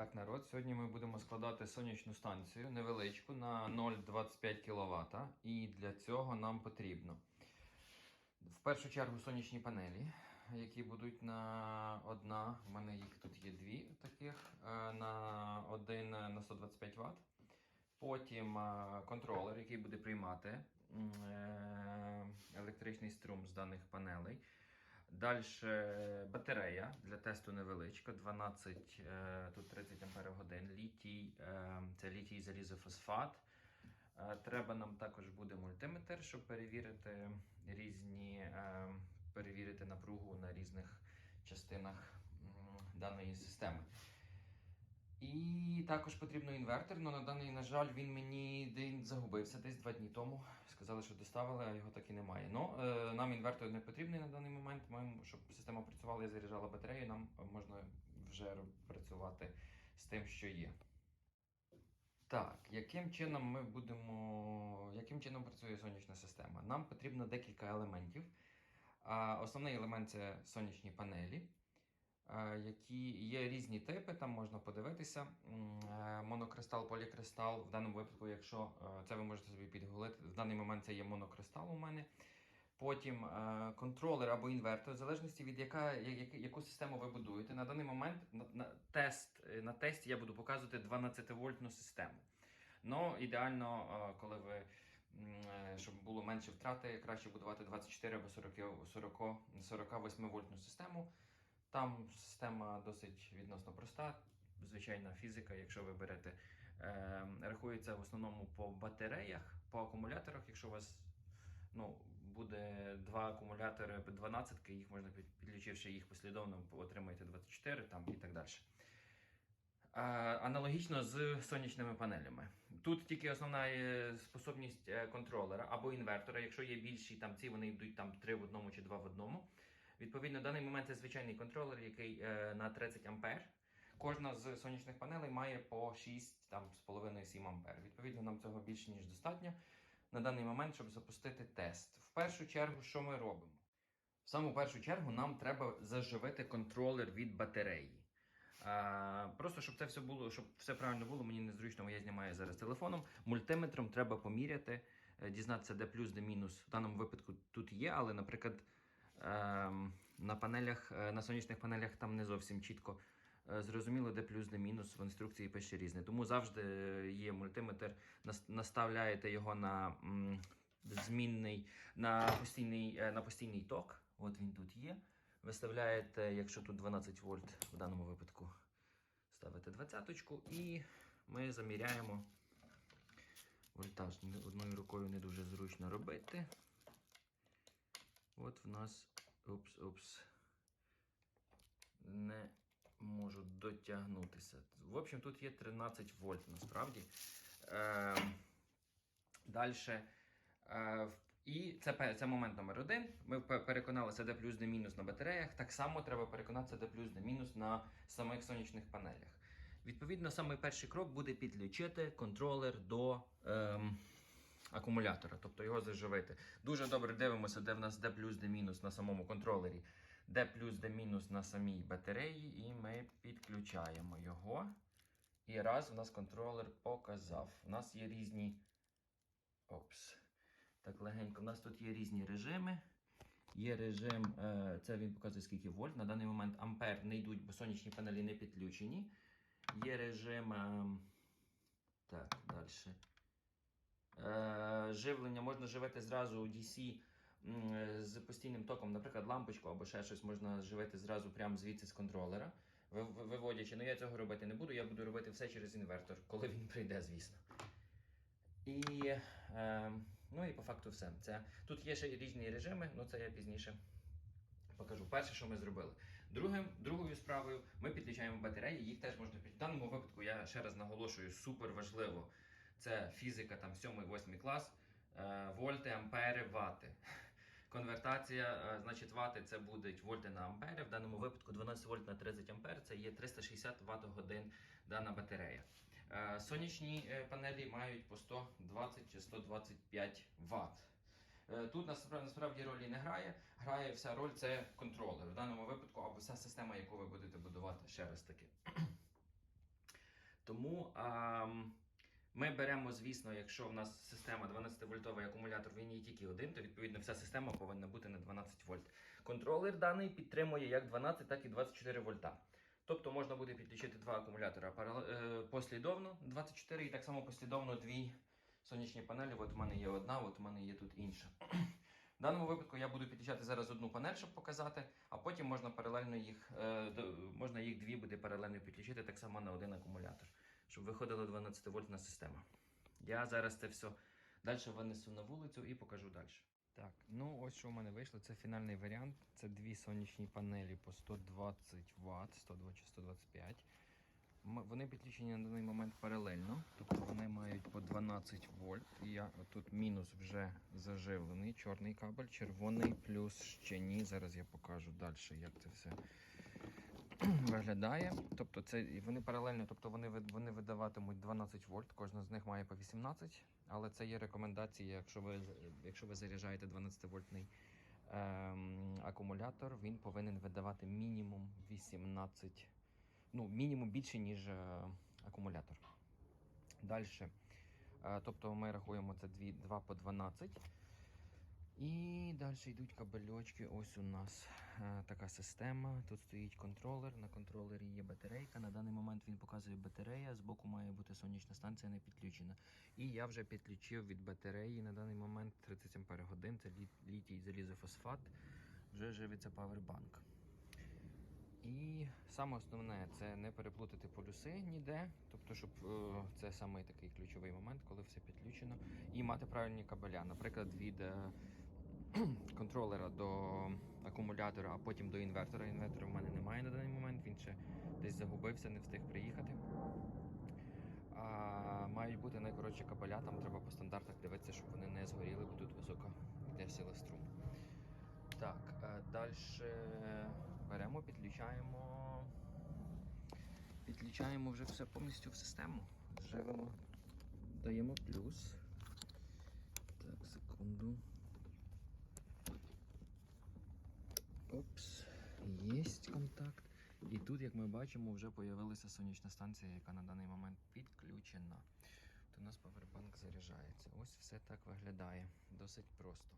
Так, народ, сьогодні ми будемо складати сонячну станцію невеличку на 0,25 кВт. І для цього нам потрібно в першу чергу сонячні панелі, які будуть на одна. У мене їх тут є дві таких е, на один на 125 Вт. Потім е, контролер, який буде приймати е, електричний струм з даних панелей. Далі батарея для тесту невеличка, 12, е, тут 30 Ампер годин. Літій, е, це літій залізофосфат. Е, Треба нам також буде мультиметр, щоб перевірити різні, е, перевірити напругу на різних частинах даної системи. І також потрібно інвертор, але на даний, на жаль, він мені день загубився десь два дні тому. Сказали, що доставили, а його так і немає. Ну, е, нам інвертор не потрібний на даний момент. Ми, щоб система працювала і заряджала батарею, нам можна вже працювати з тим, що є. Так, яким чином ми будемо. Яким чином працює сонячна система? Нам потрібно декілька елементів. Основний елемент це сонячні панелі які є різні типи, там можна подивитися. Е, Монокристал, полікристал. В даному випадку, якщо е, це ви можете собі підгуглити, в даний момент це є монокристал у мене. Потім е, контролер або інвертор, в залежності від яка, я- яку систему ви будуєте. На даний момент на, на, тест, е, на тесті я буду показувати 12-вольтну систему. Ну, ідеально, е, коли ви. е, Щоб було менше втрати, краще будувати 24 або 40, 40, 48 вольтну систему. Там система досить відносно проста. Звичайна фізика, якщо ви берете, е, рахується в основному по батареях, по акумуляторах. Якщо у вас ну, буде два акумулятори 12, їх можна підключивши їх послідовно, отримаєте 24 там, і так далі. Аналогічно з сонячними панелями. Тут тільки основна е, способність е, контролера або інвертора. Якщо є більші там ці, вони йдуть там 3 в одному чи 2 в одному. Відповідно, в даний момент це звичайний контролер, який е, на 30 ампер. Кожна з сонячних панелей має по 6 там, з половиною 7 ампер. Відповідно, нам цього більше ніж достатньо на даний момент, щоб запустити тест. В першу чергу, що ми робимо? В саму першу чергу нам треба заживити контролер від батареї. А, просто щоб це все було, щоб все правильно було, мені незручно, бо я знімаю зараз телефоном. Мультиметром треба поміряти, е, дізнатися, де плюс, де мінус. В даному випадку тут є, але, наприклад, ем, на панелях, е, на сонячних панелях там не зовсім чітко зрозуміло, де плюс, де мінус. В інструкції пише різне. Тому завжди є мультиметр, наставляєте його на змінний, на постійний, е, на постійний ток. От він тут є. Виставляєте, якщо тут 12 вольт в даному випадку, ставите 20-ку і ми заміряємо. Вольтаж одною рукою не дуже зручно робити. От в нас. Упс, упс. Не можу дотягнутися. В общем, тут є 13 вольт насправді. Е, Далі. Е, і це, це момент номер один. Ми переконалися, де плюс, де мінус на батареях. Так само треба переконатися, де плюс, де мінус на самих сонячних панелях. Відповідно, самий перший крок буде підключити контролер до ем, акумулятора, тобто його заживити. Дуже добре дивимося, де в нас де плюс, де мінус на самому контролері, де плюс, де мінус на самій батареї, і ми підключаємо його. І раз у нас контролер показав. У нас є різні. Опс. Так, легенько. У нас тут є різні режими. Є режим, е, це він показує скільки вольт. На даний момент ампер не йдуть, бо сонячні панелі не підключені. Є режим. е, Так, далі. Е, живлення можна живити зразу у DC з постійним током, наприклад, лампочку або ще щось можна живити зразу прямо звідси з контролера, ви- ви- виводячи. Ну я цього робити не буду, я буду робити все через інвертор, коли він прийде, звісно. І, е, ну і по факту все. Це, тут є ще різні режими, ну це я пізніше покажу. Перше, що ми зробили. Другим, другою справою ми підключаємо батареї, їх теж можна під. В даному випадку я ще раз наголошую, супер важливо. Це фізика там 7-8 клас, е, вольти, ампери, вати. Конвертація, е, значить, вати це будуть вольти на ампери. В даному випадку 12 вольт на 30 ампер це є 360 Вт годин дана батарея. Е, Сонячні е, панелі мають по 120 чи 125 Вт. Тут насправді, ролі не грає. Грає вся роль це контролер. В даному випадку або вся система, яку ви будете будувати ще раз таки. Тому ам, ми беремо, звісно, якщо в нас система 12-вольтовий акумулятор, він є тільки один, то відповідно вся система повинна бути на 12 вольт. Контролер даний підтримує як 12, так і 24 вольта. Тобто можна буде підключити два акумулятора е, послідовно 24 і так само послідовно дві сонячні панелі. От у мене є одна, от у мене є тут інша. В даному випадку я буду підключати зараз одну панель, щоб показати, а потім можна паралельно їх, е, можна їх дві буде паралельно підключити так само на один акумулятор, щоб виходила 12 вольтна система. Я зараз це все далі винесу на вулицю і покажу далі. Так, ну ось що в мене вийшло. Це фінальний варіант. Це дві сонячні панелі по 120 Вт, 120 чи 125. Вони підключені на даний момент паралельно, тобто вони мають по 12 вольт. І я тут мінус вже заживлений, чорний кабель, червоний плюс ще ні. Зараз я покажу далі, як це все виглядає. Тобто це вони паралельно, тобто вони, вони видаватимуть 12 вольт, кожна з них має по 18, але це є рекомендація, якщо ви, якщо ви заряджаєте 12-вольтний ем, акумулятор, він повинен видавати мінімум 18, ну, мінімум більше, ніж е, акумулятор. Далі. Е, тобто ми рахуємо це 2, 2 по 12. І далі йдуть кабельочки. Ось у нас е, така система. Тут стоїть контролер. На контролері є батарейка. На даний момент він показує батарея. Збоку має бути сонячна станція не підключена. І я вже підключив від батареї на даний момент 30 Ах. Це лі- літій залізофосфат. Вже живиться павербанк. І саме основне це не переплутати полюси ніде. Тобто, щоб е, це саме такий ключовий момент, коли все підключено, і мати правильні кабеля. Наприклад, від е, контролера до акумулятора, а потім до інвертора. Інвертора в мене немає на даний момент, він ще десь загубився, не встиг приїхати. А, мають бути найкоротші кабеля, там треба по стандартах дивитися, щоб вони не згоріли, бо тут висока йде сила струму. Так, далі беремо, підключаємо. Підключаємо вже все повністю в систему. Живемо, даємо плюс. Так, секунду. Опс, є контакт. І тут, як ми бачимо, вже з'явилася сонячна станція, яка на даний момент підключена. От у нас павербанк заряджається. Ось все так виглядає. Досить просто.